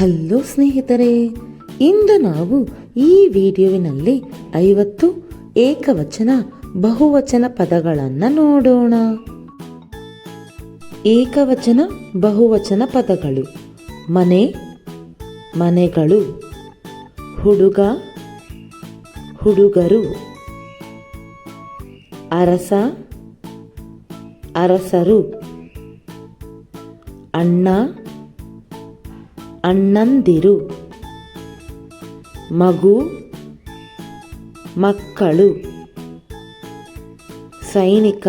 Hello ಸ್ನೇಹಿತರೆ, ಇಂದು ನಾವು ಈ ವಿಡಿಯೋವಿನಲ್ಲಿ ಐವತ್ತು ಏಕವಚನ, ಬಹುವಚನ ಪದಗಳನ್ನು ನೋಡೋಣ. ಏಕವಚನ, ಬಹುವಚನ ಪದಗಳು. ಮನೆ, ಮನೆಗಳು. ಹುಡುಗ, ಹುಡುಗರು. ಅರಸ, ಅರಸರು. ಅಣ್ಣ ಅಣ್ಣಂದಿರು. ಮಗು ಮಕ್ಕಳು. ಸೈನಿಕ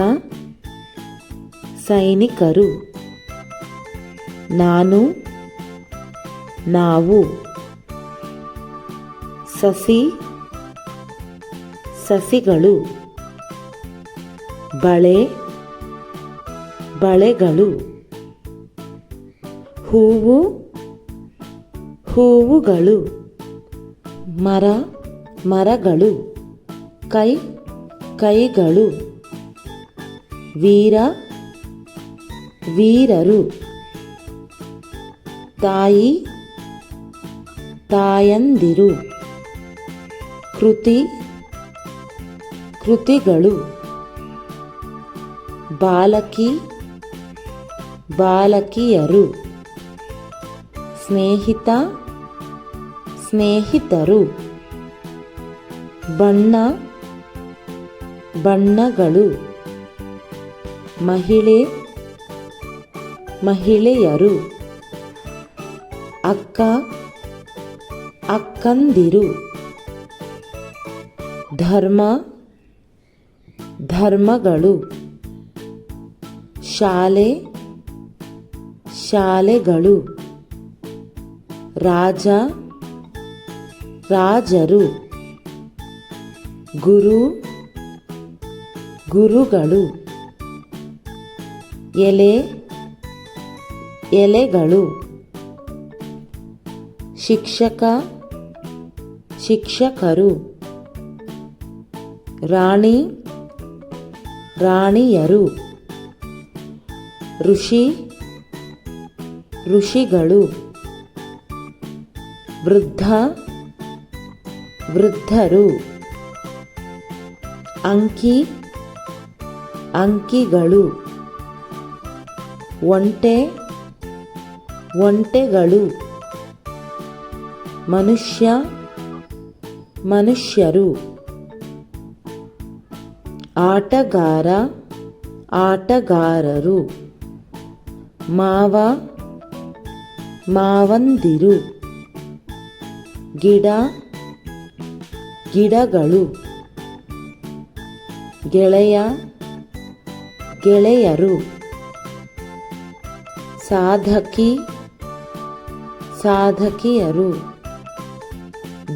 ಸೈನಿಕರು. ನಾನು ನಾವು. ಸಸಿ ಸಸಿಗಳು. ಬಳೆ ಬಳೆಗಳು. ಹೂವು ಹೂವುಗಳು ಮರ ಮರಗಳು ಕೈ ಕೈಗಳು ವೀರ ವೀರರು ತಾಯಿ ತಾಯಂದಿರು ಕೃತಿ ಕೃತಿಗಳು ಬಾಲಕಿ ಬಾಲಕಿಯರು. ಸ್ನೇಹಿತ ಸ್ನೇಹಿತರು. ಬಣ್ಣ ಬಣ್ಣಗಳು. ಮಹಿಳೆ ಮಹಿಳೆಯರು. ಅಕ್ಕ ಅಕ್ಕಂದಿರು. ಧರ್ಮ ಧರ್ಮಗಳು. ಶಾಲೆ ಶಾಲೆಗಳು. ರಾಜ ರಾಜರು ಗುರು ಗುರುಗಳು ಎಲೆ ಎಲೆಗಳು ಶಿಕ್ಷಕ ಶಿಕ್ಷಕರು ರಾಣಿ ರಾಣಿಯರು ಋಷಿ ಋಷಿಗಳು. ವೃದ್ಧ ವೃದ್ಧರು. ಅಂಕಿ ಅಂಕಿಗಳು. ಒಂಟೆ ಒಂಟೆಗಳು. ಮನುಷ್ಯ ಮನುಷ್ಯರು. ಆಟಗಾರ ಆಟಗಾರರು. ಮಾವ ಮಾವಂದಿರು. ಗಿಡ ಗಿಡಗಳು. ಗೆಳೆಯ ಗೆಳೆಯರು. ಸಾಧಕಿ ಸಾಧಕಿಯರು.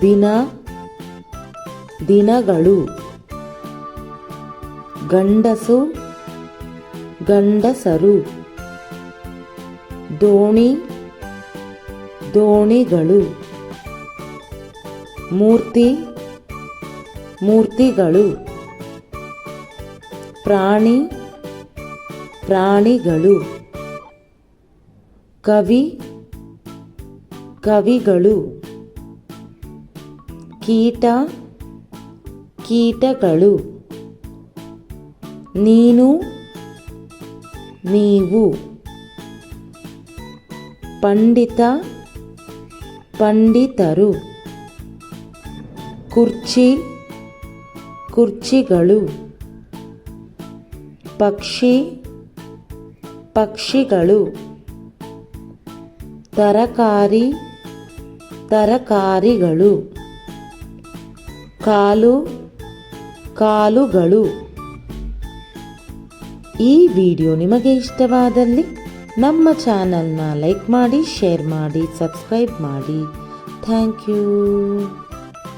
ದಿನ ದಿನಗಳು. ಗಂಡಸು ಗಂಡಸರು. ದೋಣಿ ದೋಣಿಗಳು. ಮೂರ್ತಿ ಮೂರ್ತಿಗಳು ಪ್ರಾಣಿ ಪ್ರಾಣಿಗಳು ಕವಿ ಕವಿಗಳು ಕೀಟ ಕೀಟಗಳು ನೀನು ನೀವು ಪಂಡಿತ ಪಂಡಿತರು. ಕುರ್ಚಿ, ಕುರ್ಚಿಗಳು, ಪಕ್ಷಿ, ಪಕ್ಷಿಗಳು, ತರಕಾರಿ, ತರಕಾರಿಗಳು, ಕಾಲು, ಕಾಲುಗಳು. ಈ ವಿಡಿಯೋ ನಿಮಗೆ ಇಷ್ಟವಾದಲ್ಲಿ ನಮ್ಮ ಚಾನಲ್ನ ಲೈಕ್ ಮಾಡಿ, ಶೇರ್ ಮಾಡಿ, ಸಬ್ಸ್ಕ್ರೈಬ್ ಮಾಡಿ. Thank you.